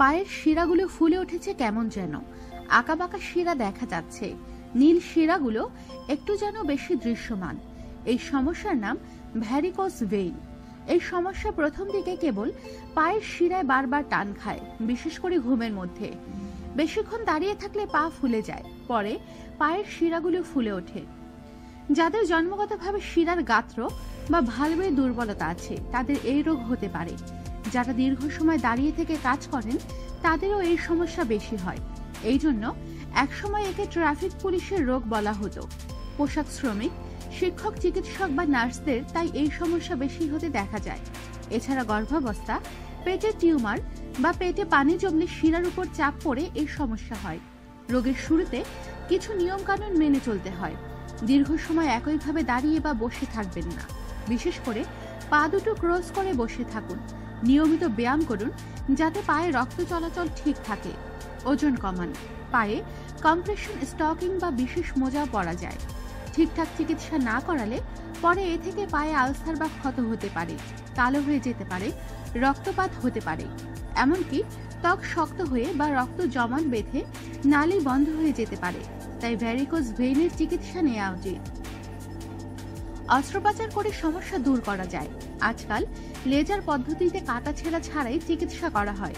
পায়ের শিরাগুলো ফুলে উঠেছে কেমন যেন। আঁকাবাঁকা শিরা দেখা যাচ্ছে। নীল শিরাগুলো একটু যেন বেশি দৃশ্যমান। এই সমস্যার নাম ভ্যারিকোস ভেইন এই সমস্যা প্রথম দিকে কেবল পায়ের শিরায় বারবার টান খায়, বিশেষ করে ঘুমের মধ্যে। বেশিক্ষণ দাঁড়িয়ে থাকলে পা ফুলে যায়, পরে পায়ের শিরাগুলো ফুলে ওঠে। যাদের জন্মগতভাবে শিরার গাত্র বা ভালভের দুর্বলতা আছে, তাদের এই রোগ হতে পারে। যারা দীর্ঘ সময় দাঁড়িয়ে থেকে কাজ করেন, তাদেরও এই সমস্যা বেশি হয়। এই জন্য একসময় একে ট্রাফিক পুলিশের রোগ বলা হতো। পোশাক শ্রমিক, শিক্ষক, চিকিৎসক বা নার্সদের তাই এই সমস্যা বেশি হতে দেখা যায়। এছাড়া গর্ভাবস্থা, পেটে টিউমার বা পেটে পানি জমলে শিরার উপর চাপ পড়ে এই সমস্যা হয়। রোগের শুরুতে কিছু নিয়মকানুন মেনে চলতে হয়। দীর্ঘ সময় একইভাবে দাঁড়িয়ে বা বসে থাকবেন না। বিশেষ করে পা দুটো ক্রস করে বসে থাকুন। নিয়মিত ব্যায়াম করুন যাতে পায়ে রক্ত চলাচল ঠিক থাকে। ওজন কমান। পায়ে কম্প্রেশন স্টকিং বা বিশেষ মোজা পরা যায়। ঠিকঠাক চিকিৎসা না করালে পরে এ থেকে পায়ে আলসার বা ক্ষত হতে পারে, কালো হয়ে যেতে পারে, রক্তপাত হতে পারে। এমনকি ত্বক শক্ত হয়ে বা রক্ত জমাট বেঁধে নালি বন্ধ হয়ে যেতে পারে। তাই ভ্যারিকোজ ভেইনের চিকিৎসা নেওয়া উচিত। অস্ত্রোপচার করে সমস্যা দূর করা যায়। আজকাল লেজার পদ্ধতিতে কাটা ছেঁড়া ছাড়াই চিকিৎসা করা হয়।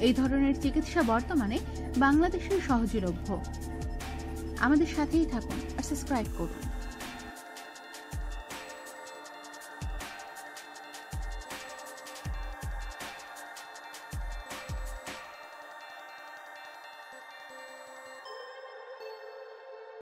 এই ধরনের চিকিৎসা বর্তমানে বাংলাদেশের সহজলভ্য। আমাদের সাথেই থাকুন আর সাবস্ক্রাইব করুন।